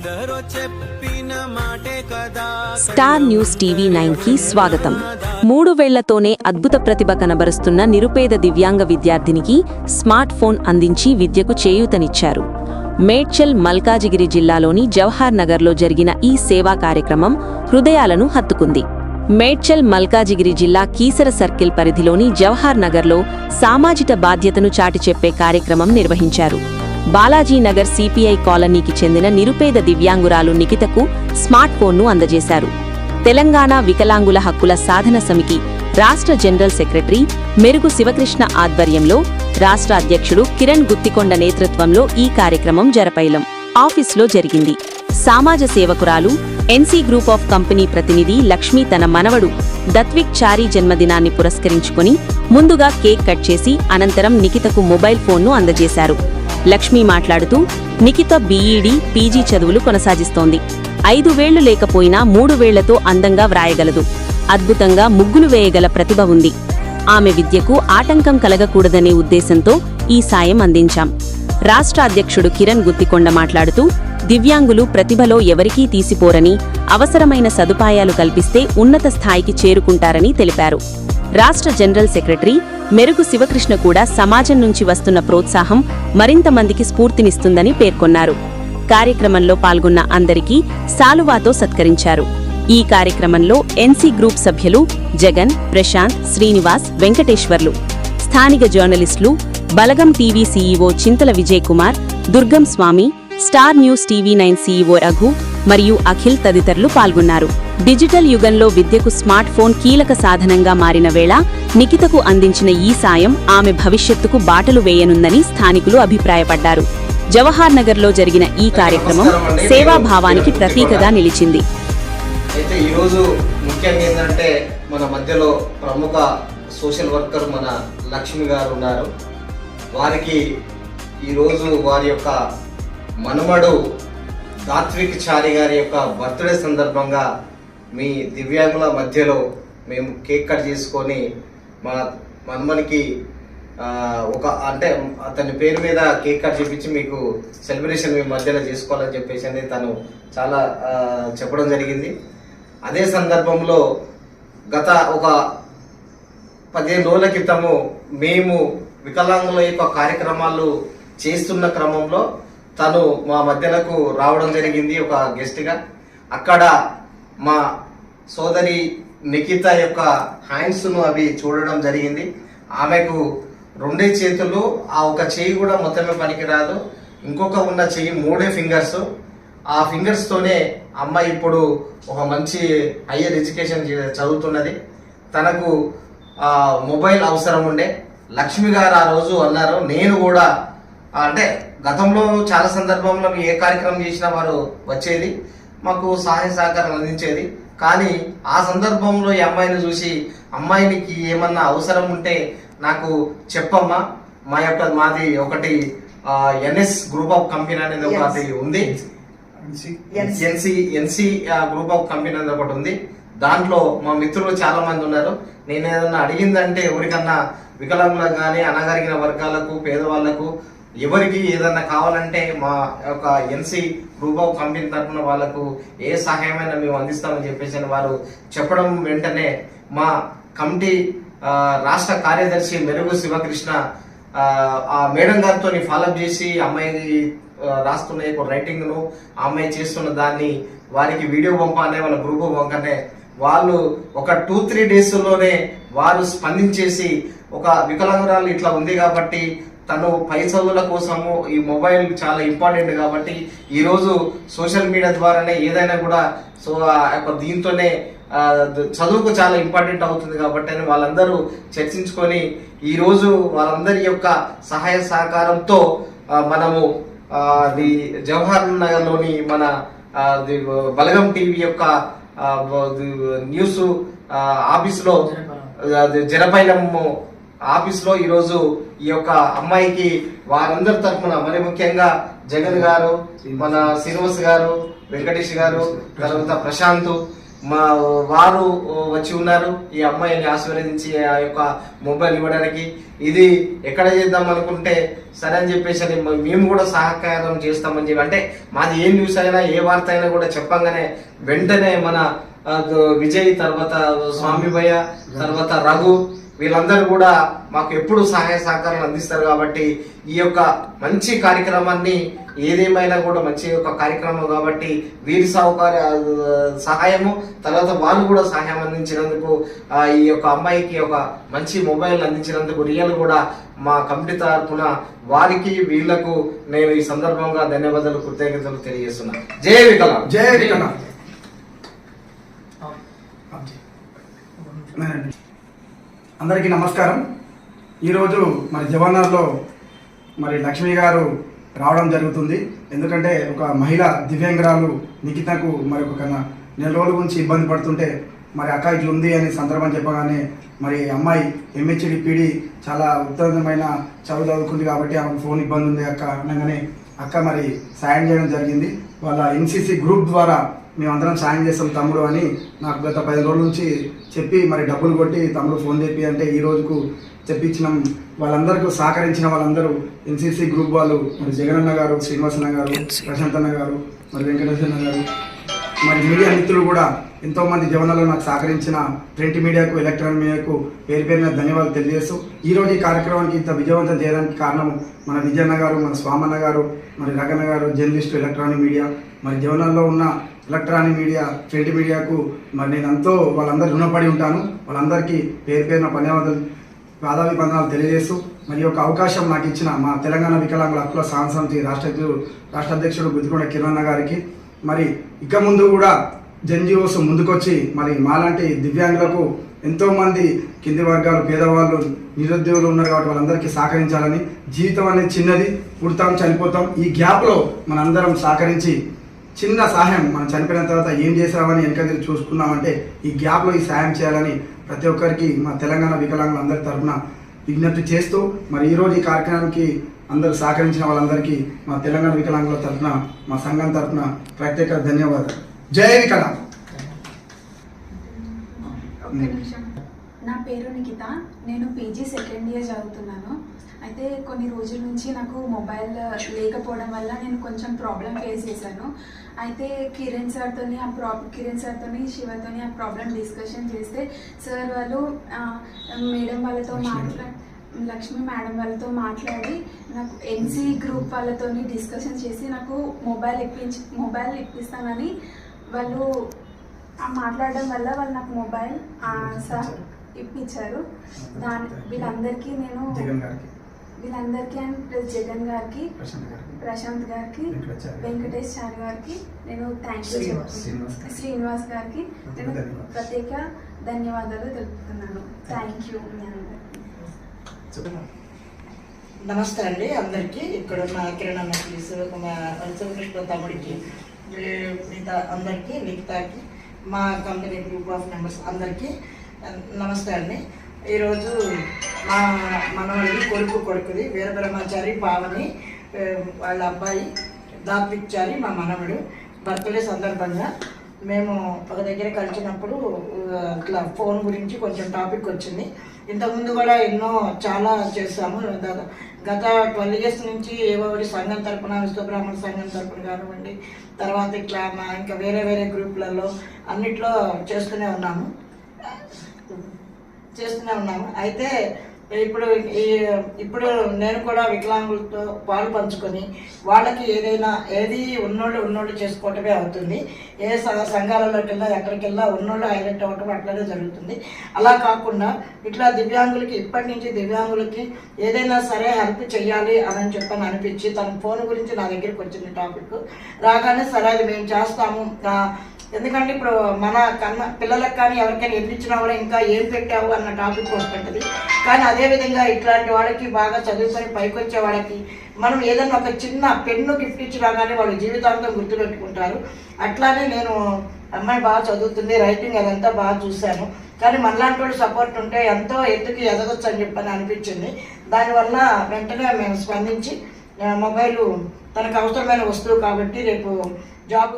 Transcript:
ఎందరో చెప్పిన మాటే కదా. స్టార్ న్యూస్ టీవీ నైన్కి స్వాగతం. మూడు వేళ్ళతోనే అద్భుత ప్రతిభ కనబరుస్తున్న నిరుపేద దివ్యాంగ విద్యార్థినికి స్మార్ట్ ఫోన్ అందించి విద్యకు చేయూతనిచ్చారు. మేడ్చల్ మల్కాజిగిరి జిల్లాలోని జవహర్ నగర్లో జరిగిన ఈ సేవా కార్యక్రమం హృదయాలను హత్తుకుంది. మేడ్చల్ మల్కాజిగిరి జిల్లా కీసర సర్కిల్ పరిధిలోని జవహర్ నగర్లో సామాజిక బాధ్యతను చాటి చెప్పే కార్యక్రమం నిర్వహించారు. బాలాజీనగర్ సిపిఐ కాలనీకి చెందిన నిరుపేద దివ్యాంగురాలు నిఖితకు స్మార్ట్ ఫోన్ను అందజేశారు. తెలంగాణ వికలాంగుల హక్కుల సాధన సమితి రాష్ట్ర జనరల్ సెక్రటరీ మెరుగు శివకృష్ణ ఆధ్వర్యంలో రాష్ట్ర అధ్యక్షుడు కిరణ్ గుత్తికొండ నేతృత్వంలో ఈ కార్యక్రమం జరపైలం. ఆఫీస్లో జరిగింది. సామాజ సేవకురాలు ఎన్సీ గ్రూప్ ఆఫ్ కంపెనీ ప్రతినిధి లక్ష్మి తన మనవడు దత్విక్ చారీ జన్మదినాన్ని పురస్కరించుకొని ముందుగా కేక్ కట్ చేసి అనంతరం నిఖితకు మొబైల్ ఫోన్ను అందజేశారు. లక్ష్మి మాట్లాడుతూ నిఖిత బీఈడీ పీజీ చదువులు కొనసాగిస్తోంది. ఐదు వేళ్ళు లేకపోయినా మూడు వేళ్ళతో అందంగా వ్రాయగలదు. అద్భుతంగా ముగ్గులు వేయగల ప్రతిభ ఉంది. ఆమె విద్యకు ఆటంకం కలగకూడదనే ఉద్దేశంతో ఈ సాయం అందించాం. రాష్ట్ర అధ్యక్షుడు కిరణ్ గుత్తికొండ మాట్లాడుతూ దివ్యాంగులు ప్రతిభలో ఎవరికీ తీసిపోరని అవసరమైన సదుపాయాలు కల్పిస్తే ఉన్నత స్థాయికి చేరుకుంటారని తెలిపారు. రాష్ట్ర జనరల్ సెక్రటరీ మెరుగు శివకృష్ణ కూడా సమాజం నుంచి వస్తున్న ప్రోత్సాహం మరింత మందికి స్ఫూర్తినిస్తుందని పేర్కొన్నారు. కార్యక్రమంలో పాల్గొన్న అందరికీ సాలువాతో సత్కరించారు. ఈ కార్యక్రమంలో ఎన్సీ గ్రూప్ సభ్యులు జగన్ ప్రశాంత్ శ్రీనివాస్ వెంకటేశ్వర్లు. స్థానిక జర్నలిస్టులు Balagam TV CEO Chintala Vijay Kumar Durgam Swamy star news TV nine CEO Raghu మరియు అఖిల్ తదితరులు పాల్గొన్నారు. డిజిటల్ యుగంలో విద్యకు స్మార్ట్ ఫోన్ కీలక సాధనంగా మారిన వేళ నిఖితకు అందించిన ఈ సాయం ఆమె భవిష్యత్తుకు బాటలు వేయనుందని స్థానికులు అభిప్రాయపడ్డారు. జవహర్ నగర్లో జరిగిన ఈ కార్యక్రమం సేవాభావానికి ప్రతీకగా నిలిచింది. అయితే ఈరోజు ముఖ్యంగా ఏంటంటే మన మధ్యలో ప్రముఖ సోషల్ వర్కర్ మన లక్ష్మి గారు ఉన్నారు. వారికి ఈరోజు వారి యొక్క మనుమడు దాత్విక్ చారి గారి యొక్క బర్త్డే సందర్భంగా మీ దివ్యాంగుల మధ్యలో మేము కేక్ కట్ చేసుకొని మా మన్మనికి ఒక అంటే అతని పేరు మీద కేక్ కట్ చేపించి మీకు సెలబ్రేషన్ మీ మధ్యలో చేసుకోవాలని చెప్పేసి అనేది తను చాలా చెప్పడం జరిగింది. అదే సందర్భంలో గత ఒక పదిహేను రోజుల క్రితము మేము వికలాంగుల యొక్క కార్యక్రమాలు చేస్తున్న క్రమంలో తను మా మధ్యలకు రావడం జరిగింది ఒక గెస్ట్గా. అక్కడ మా సోదరి నిఖిత యొక్క హ్యాండ్స్ను అవి చూడడం జరిగింది. ఆమెకు రెండే చేతులు ఆ ఒక చెయ్యి కూడా మొత్తమే పనికిరాదు. ఇంకొక ఉన్న చెయ్యి మూడే ఫింగర్స్ ఆ ఫింగర్స్తోనే అమ్మ అమ్మాయి ఇప్పుడు ఒక మంచి హయ్యర్ ఎడ్యుకేషన్ చదువుతున్నది. తనకు మొబైల్ అవసరం ఉండే. లక్ష్మి గారు ఆ రోజు అన్నారు నేను కూడా అంటే గతంలో చాలా సందర్భంలో ఏ కార్యక్రమం చేసినా వారు వచ్చేది. మాకు సహాయ సహకారం అందించేది. కానీ ఆ సందర్భంలో ఈ అమ్మాయిని చూసి అమ్మాయినికి ఏమన్నా అవసరం ఉంటే నాకు చెప్పమ్మా. మా యొక్క మాది ఒకటి ఎన్ఎస్ గ్రూప్ ఆఫ్ కంపెనీ అనేది ఒకటి ఉంది. NC. NC group of company అనేది ఒకటి ఉంది. దాంట్లో మా మిత్రులు చాలా మంది ఉన్నారు. నేను ఏదన్నా అడిగిందంటే ఎవరికన్నా వికలాంగులకు కానీ అనగారిన వర్గాలకు పేదవాళ్ళకు ఎవరికి ఏదన్నా కావాలంటే మా యొక్క ఎన్సీ గ్రూప్ ఆఫ్ కంపెనీ తరఫున వాళ్ళకు ఏ సహాయమైనా మేము అందిస్తామని చెప్పేసి అని వారు చెప్పడం వెంటనే మా కమిటీ రాష్ట్ర కార్యదర్శి మెరుగు శివకృష్ణ ఆ, మేడం గారితో ఫాలోఅప్ చేసి అమ్మాయి రాస్తున్న యొక్క రైటింగ్ను ఆ అమ్మాయి చేస్తున్న దాన్ని వారికి వీడియో పంపానే వాళ్ళ గ్రూప్ పంపనే వాళ్ళు ఒక టూ త్రీ డేస్లోనే వారు స్పందించేసి ఒక వికలాంగురాలు ఇట్లా ఉంది కాబట్టి తను పై చదువుల కోసము ఈ మొబైల్ చాలా ఇంపార్టెంట్ కాబట్టి ఈ రోజు సోషల్ మీడియా ద్వారానే ఏదైనా కూడా సో ఆ యొక్క దీంతోనే చదువుకు చాలా ఇంపార్టెంట్ అవుతుంది కాబట్టి అని వాళ్ళందరూ చర్చించుకొని ఈ రోజు వాళ్ళందరి యొక్క సహాయ సహకారంతో మనము ఆ, ది జవహర్ నగర్లోని మన బలగం టీవీ యొక్క న్యూస్ ఆ, ఆఫీస్లో అది జనపైనము ఆఫీస్లో ఈరోజు ఈ యొక్క అమ్మాయికి వారందరి తరఫున మరి ముఖ్యంగా జగన్ గారు మన శ్రీనివాస్ గారు వెంకటేష్ గారు తర్వాత ప్రశాంత్ మా వారు వచ్చి ఉన్నారు ఈ అమ్మాయిని ఆశీర్వదించి ఆ యొక్క మొబైల్ ఇవ్వడానికి. ఇది ఎక్కడ చేద్దాం అనుకుంటే సరే అని చెప్పేసి అని మేము కూడా సహకారం చేస్తామని చెప్పి అంటే మాది ఏ న్యూస్ అయినా ఏ వార్త అయినా కూడా చెప్పంగానే వెంటనే మన విజయ్ తర్వాత స్వామి భయ తర్వాత రఘు వీళ్ళందరూ కూడా మాకు ఎప్పుడు సహాయ సహకారాలు అందిస్తారు కాబట్టి ఈ యొక్క మంచి కార్యక్రమాన్ని ఏదేమైనా కూడా మంచి ఒక కార్యక్రమం కాబట్టి వీరి సౌకర్య సహాయము తర్వాత వాళ్ళు కూడా సహాయం అందించినందుకు ఈ యొక్క అమ్మాయికి ఒక మంచి మొబైల్ అందించినందుకు రియల్ కూడా మా కమిటీ తరఫున వారికి వీళ్ళకు నేను ఈ సందర్భంగా ధన్యవాదాలు కృతజ్ఞతలు తెలియజేస్తున్నా. జై వికలాం జయ వికట అందరికీ నమస్కారం. ఈరోజు మరి జవహర్లో మరి లక్ష్మి గారు రావడం జరుగుతుంది. ఎందుకంటే ఒక మహిళ దివ్యాంగురాలు నిఖితకు మరి ఒక కన్నా. నెల రోజుల గురించి ఇబ్బంది పడుతుంటే మరి అక్క ఇట్లా ఉంది అని సందర్భం చెప్పగానే మరి అమ్మాయి ఎంహెచ్డి పీడి చాలా ఉత్తమమైన చదువు చదువుకుంది కాబట్టి ఆమెకు ఫోన్ ఇబ్బంది ఉంది అక్క అనగానే అక్క మరి సాయం చేయడం జరిగింది. వాళ్ళ ఎన్సీసీ గ్రూప్ ద్వారా మేమందరం సాయం చేస్తాం తమ్ముడు అని నాకు గత పది రోజుల నుంచి చెప్పి మరి డబ్బులు కొట్టి తమ్ముడు ఫోన్ చెప్పి అంటే ఈ రోజుకు చెప్పించినాం. వాళ్ళందరికీ సహకరించిన వాళ్ళందరూ ఎన్సీసీ గ్రూప్ వాళ్ళు మరి జగనన్న గారు శ్రీనివాసన్న గారు ప్రశాంత్ అన్న గారు మరి వెంకటేశ్వర గారు మరి మీడియా మిత్రులు కూడా ఎంతో మంది నాకు సహకరించిన ప్రింట్ మీడియాకు ఎలక్ట్రానిక్ మీడియాకు పేరు పేరున ధన్యవాదాలు తెలియజేస్తూ ఈ రోజు ఈ కార్యక్రమానికి ఇంత విజయవంతం చేయడానికి కారణం మన విజయన్న గారు మన స్వామన్న గారు మరి రగన్న గారు జర్నలిస్టు ఎలక్ట్రానిక్ మీడియా మరి జవనాల్లో ఉన్న ఎలక్ట్రానిక్ మీడియా ప్రింట్ మీడియాకు మరి నేను ఎంతో వాళ్ళందరూ రుణపడి ఉంటాను. వాళ్ళందరికీ పేరు పేరున ధన్యవాదాలు పాదాభివందనాలు తెలియజేస్తూ మరి యొక్క అవకాశం నాకు ఇచ్చిన మా తెలంగాణ వికలాంగుల హక్కుల సాధన రాష్ట్ర రాష్ట్ర అధ్యక్షుడు గుదికొండ కిరణ్ గారికి మరి ఇక ముందు కూడా జెన్జిఓస్ ముందుకొచ్చి మరి మాలాంటి దివ్యాంగులకు ఎంతోమంది కింది వర్గాలు పేదవాళ్ళు నిరుద్యోగులు ఉన్నారు కాబట్టి వాళ్ళందరికీ సహకరించాలని జీవితం అనేది చిన్నది పుడతాం చనిపోతాం. ఈ గ్యాప్లో మనందరం సహకరించి చిన్న సహాయం మనం చనిపోయిన తర్వాత ఏం చేసామని వెనక తిరిగి చూసుకున్నామంటే ఈ గ్యాప్లో ఈ సహాయం చేయాలని ప్రతి ఒక్కరికి మా తెలంగాణ వికలాంగులందరి తరఫున విజ్ఞప్తి చేస్తూ మరి ఈరోజు ఈ కార్యక్రమానికి అందరూ సహకరించిన వాళ్ళందరికీ మా తెలంగాణ వికలాంగుల తరఫున మా సంఘం తరఫున ప్రత్యేక ధన్యవాదాలు. జై వికలాంగ్ నా పేరు నిఖిత. నేను పీజీ సెకండ్ ఇయర్ చదువుతున్నాను. అయితే కొన్ని రోజుల నుంచి నాకు మొబైల్ లేకపోవడం వల్ల నేను కొంచెం ప్రాబ్లం ఫేస్ చేశాను. అయితే కిరణ్ సార్తో ఆ ప్రా కిరణ్ సార్తో శివతో ఆ ప్రాబ్లం డిస్కషన్ చేస్తే సార్ వాళ్ళు మేడం వాళ్ళతో మాట్లా లక్ష్మి మేడం వాళ్ళతో మాట్లాడి నాకు ఎన్సీ గ్రూప్ వాళ్ళతో డిస్కషన్ చేసి నాకు మొబైల్ ఇప్పించి మొబైల్ ఇప్పిస్తానని వాళ్ళు మాట్లాడడం వల్ల వాళ్ళు నాకు మొబైల్ సహ ఇప్పించారు. దాని వీళ్ళందరికీ నేను జగన్ గారికి. వీళ్ళందరికీ అండ్ ప్లస్ జగన్ గారికి ప్రశాంత్ గారికి. వెంకటేష్ చారి గారికి నేను థ్యాంక్ యూ శ్రీనివాస్, శ్రీనివాస్ గారికి. నేను. ప్రత్యేక ధన్యవాదాలు తెలుపుతున్నాను. థ్యాంక్ యూ మీ అందరికీ. నమస్తే అండి అందరికీ. ఇక్కడ ఉన్న కిరణ్ అన్న ప్లీజ్ మా శివకృష్ణ తమ్ముడికి మిగతా అందరికీ లిఖితాకి మా కంపెనీ గ్రూప్ ఆఫ్ మెంబర్స్ అందరికీ నమస్తే అండి. ఈరోజు మా మనవాళ్ళది కొడుకు కొడుకుది వీరబ్రహ్మచారి పావని వాళ్ళ అబ్బాయి దాపిచ్చారి మా మనవడు. బర్త్డే సందర్భంగా మేము ఒక దగ్గర కలిసినప్పుడు ఇట్లా ఫోన్ గురించి కొంచెం టాపిక్ వచ్చింది. ఇంతకుముందు కూడా ఎన్నో చాలా చేస్తాము గత ట్వెల్వ్ ఇయర్స్ నుంచి ఏవోడి సంఘం తరపున విశ్వబ్రాహ్మణ సంఘం తరపున కానివ్వండి తర్వాత ఇట్లా మా ఇంకా వేరే వేరే గ్రూపులలో అన్నిట్లో చేస్తూనే ఉన్నాము. చేస్తూనే ఉన్నాము. అయితే ఇప్పుడు ఈ ఇప్పుడు నేను కూడా వికలాంగులతో పాలు పంచుకొని వాళ్ళకి ఏదైనా ఏది ఉన్నోళ్ళు ఉన్నోళ్ళు చేసుకోవటమే అవుతుంది. ఏ స- సంఘాలలోకి వెళ్ళా ఎక్కడికి వెళ్ళా ఉన్నోళ్ళు హైలైట్ అవ్వటం అట్లనే జరుగుతుంది. అలా కాకుండా ఇట్లా దివ్యాంగులకి ఇప్పటి నుంచి దివ్యాంగులకి ఏదైనా సరే హెల్ప్ చేయాలి అని చెప్పని అనిపించి తన ఫోన్ గురించి నా దగ్గరికి వచ్చింది టాపిక్. రాగానే సరే అది మేము చేస్తాము ఎందుకంటే ఇప్పుడు మన కన్న పిల్లలకు కానీ ఎవరికైనా ఎదిరించినా కూడా ఇంకా ఏం పెట్టావు అన్న టాపిక్ వస్తుంటుంది. కానీ అదేవిధంగా ఇట్లాంటి వాళ్ళకి బాగా చదువుకొని పైకి వచ్చే వాళ్ళకి మనం ఏదైనా ఒక చిన్న పెన్ను గిఫ్ట్ ఇచ్చినా కానీ వాళ్ళు జీవితాంతం గుర్తుపెట్టుకుంటారు. అట్లానే నేను అమ్మాయి బాగా చదువుతుంది రైటింగ్ అదంతా బాగా చూశాను. కానీ మనలాంటి వాళ్ళు సపోర్ట్ ఉంటే ఎంతో ఎత్తుకి ఎదగొచ్చు అని చెప్పని అనిపించింది. దానివల్ల వెంటనే మేము స్పందించి మొబైల్ తనకు అవసరమైన వస్తువు కాబట్టి రేపు జాబ్